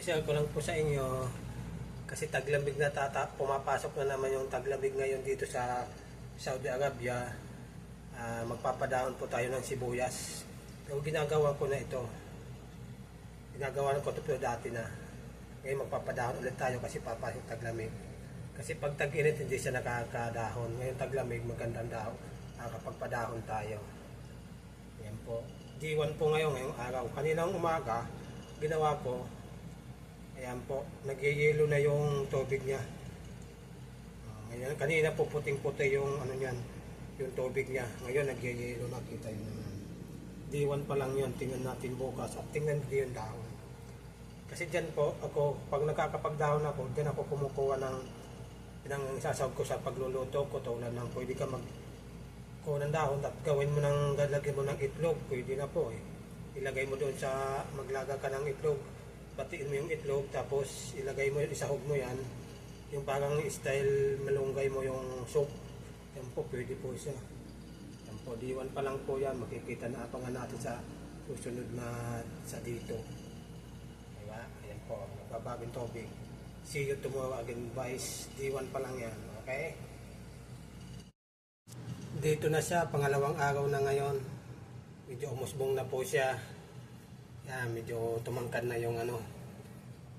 Share ko lang po sa inyo kasi taglamig na tata pumapasok na naman yung taglamig ngayon dito sa Saudi Arabia. Ah, magpapadahon po tayo ng sibuyas. Pero ginagawa ko na ito. Ginagawa ko ito pero dati na. Ngayon magpapadahon ulit tayo kasi papasok taglamig. Kasi pag tag-init hindi siya nakakadahon. Ngayon taglamig magandang dahon. Nakakapagpadahon tayo. Yan po. G1 po ngayon ngayong araw. Kaninang umaga, ginawa ko, ayan po, nagyayelo na yung tubig niya. Ah, ngayon, kanina po puting-puti yung ano niyan, yung tubig niya. Ngayon nagyayelo na, kita yun naman. D1 pa lang yun, tingnan natin bukas at tingnan din yung dahon. Kasi dyan po, ako, pag nakakapagdahon ako, dyan ako kumukuha ng ng sasawag ko sa pagluluto ko, tulad ng pwede ka mag kuha ng dahon at gawin mo ng lalagyan mo ng itlog, pwede na po eh. Ilagay mo doon sa maglaga ka ng itlog, batiin mo yung itlog, tapos ilagay mo, isahog mo yan, yung parang style malunggay mo yung soup. Yan po, pwede po siya. Yan po, diwan pa lang po yan, makikita na abangan natin sa susunod na sa dito. Diba? Ayan po, nagbabagong tubig. See you tomorrow again, guys. D1 pa lang yan, okay? Dito na siya, pangalawang araw na ngayon. Medyo umusbong na po siya. Yan, medyo tumangkad na yung ano,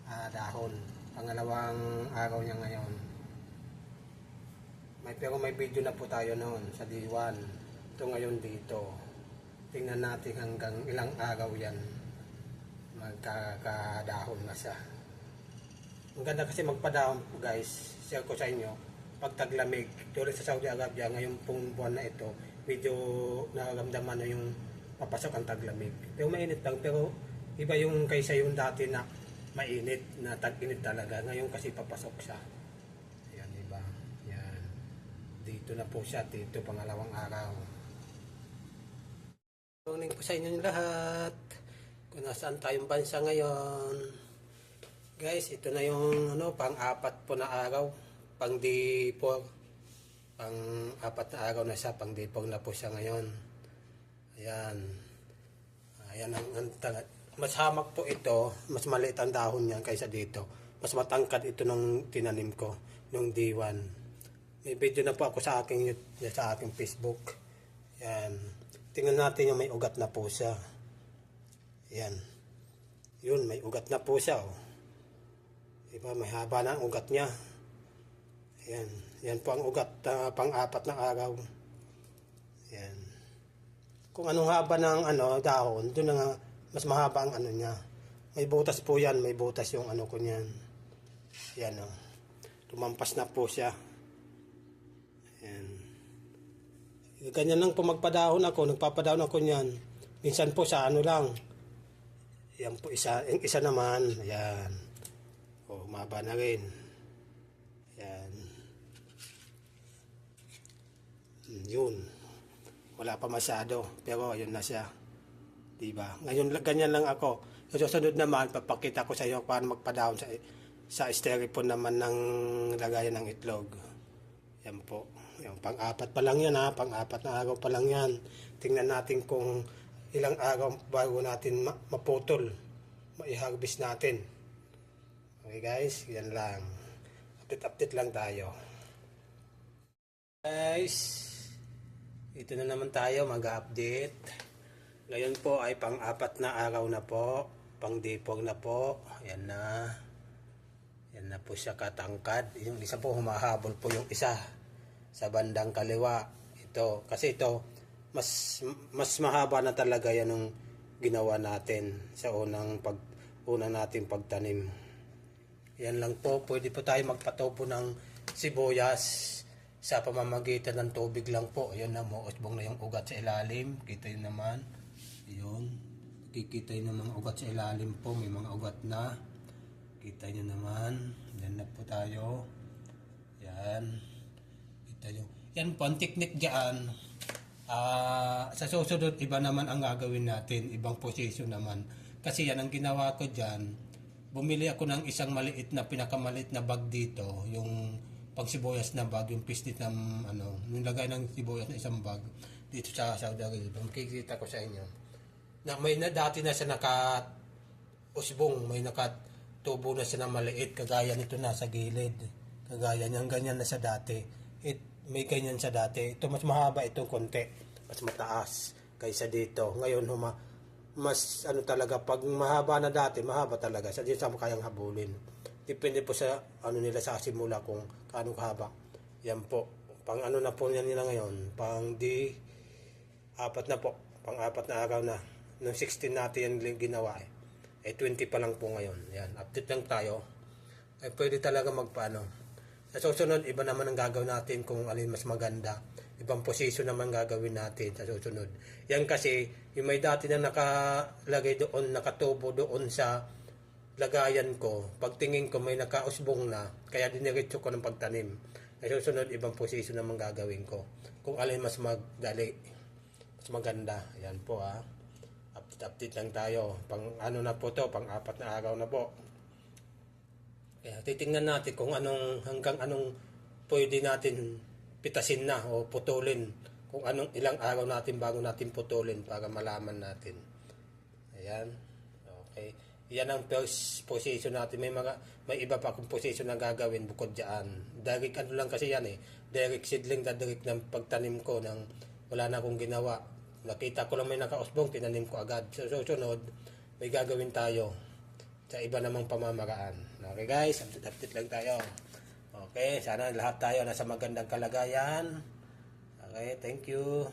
ah, dahon. Pangalawang araw niya ngayon. May, pero may video na po tayo noon sa D1. Ito ngayon dito. Tingnan natin hanggang ilang araw yan. Magkakadahon na siya. Ang ganda kasi magpadahon po guys. Share ko sa inyo. Pag taglamig, tulad sa Saudi Arabia, ngayong pong buwan na ito, medyo nararamdaman na yung papasok ang taglamig. Pero mainit lang. Pero iba yung kaysa yung dati na mainit, na tag-init talaga. Ngayon kasi papasok siya. Ayan, iba. Yan. Dito na po siya. Dito pangalawang araw. Morning po sa inyo lahat. Kung nasaan tayong bansa ngayon. Guys, ito na yung ano, pang-apat po na araw. Pang D4. Pang-apat na araw na siya. Pang D4 na po siya ngayon. Ayan. Ayan ang, ang tala- Mas hamak po ito. Mas maliit ang dahon niya kaysa dito. Mas matangkad ito nung tinanim ko. Nung D1. May video na po ako sa aking, sa aking Facebook. Ayan. Tingnan natin yung may ugat na po siya. Ayan. Yun, may ugat na po siya. Oh. Diba, may haba na ang ugat niya. Ayan. Yan po ang ugat na pang-apat na araw. Ayan. Kung anong haba ng ano, dahon, doon na mas mahaba ang ano niya. May butas po yan, may butas yung ano ko niyan. Yan o. Tumampas na po siya. Ayan. Ganyan lang po magpadahon ako, nagpapadahon ako niyan. Minsan po sa ano lang. Yan po isa, yung isa naman, ayan. O, umaba na rin. Ayan. Hmm, Yun. Wala pa masyado, pero ayun na siya. Diba? Ngayon, ganyan lang ako. Sa susunod naman, papakita ko sa iyo paano magpadahon sa, sa styrofoam naman ng lagayan ng itlog. Yan po. Yung pang-apat pa lang yan ha. Pang-apat na araw pa lang yan. Tingnan natin kung ilang araw bago natin ma- maputol. Ma-harvest natin. Okay guys, yan lang. Update-update lang tayo. Guys, ito na naman tayo mag-update. Ngayon po ay pang-apat na araw na po. Pang-dipog na po. Ayan na. Yan na po siya katangkad. Yung isa po humahabol po yung isa sa bandang kaliwa. Ito. Kasi ito, mas mas mahaba na talaga yan ng ginawa natin sa unang pag unang nating pagtanim. Yan lang po. Pwede po tayo magpatubo ng sibuyas sa pamamagitan ng tubig lang po. Ayun na, muusbong na yung ugat sa ilalim. Kita yun naman. Ayun. Kikita yun ng mga ugat sa ilalim po. May mga ugat na. Kita nyo naman. Yan na po tayo. Yan. Kita nyo. Yan po, ang technique dyan. Ah, sa susunod, iba naman ang gagawin natin. Ibang position naman. Kasi yan ang ginawa ko dyan. Bumili ako ng isang maliit na, pinakamaliit na bag dito. Yung pang sibuyas na bag, yung pistit ng ano, yung lagay ng sibuyas na isang bag dito sa Saudi Arabia. Makikita ko sa inyo. Na may na dati na siya naka usbong, may naka tubo na siya na maliit, kagaya nito nasa gilid. Kagaya niyang ganyan na sa dati. It, may ganyan sa dati. Ito mas mahaba ito konti. Mas mataas kaysa dito. Ngayon huma, mas ano talaga, pag mahaba na dati, mahaba talaga. Sa dito sa kayang habulin. Depende po sa ano nila sa simula kung kaano kahaba. Yan po. Pang ano na po yan nila ngayon. Pang di apat na po. Pang apat na araw na. Nung 16 natin yan ginawa eh. Eh 20 pa lang po ngayon. Yan. Update lang tayo. Eh pwede talaga magpaano. Sa susunod, iba naman ang gagawin natin kung alin mas maganda. Ibang posisyon naman gagawin natin sa susunod. Yan kasi, yung may dati na nakalagay doon, nakatubo doon sa lagayan ko, pagtingin ko may nakausbong na, kaya diniretso ko ng pagtanim. Sa susunod, ibang posisyon naman gagawin ko. Kung alin mas magdali, mas maganda. Yan po ah. Update, update lang tayo. Pang ano na po to, pang apat na araw na po. Kaya titingnan natin kung anong hanggang anong pwede natin pitasin na o putulin. Kung anong ilang araw natin bago natin putulin para malaman natin. Ayan. Okay. Yan ang first position natin. May mga may iba pa akong position na gagawin bukod diyan. Direct ano lang kasi yan eh. Direct seedling na direct ng pagtanim ko ng wala na akong ginawa. Nakita ko lang may nakausbong, tinanim ko agad. So, susunod, may gagawin tayo sa iba namang pamamaraan. Okay guys, update, update lang tayo. Okay, sana lahat tayo nasa magandang kalagayan. Okay, thank you.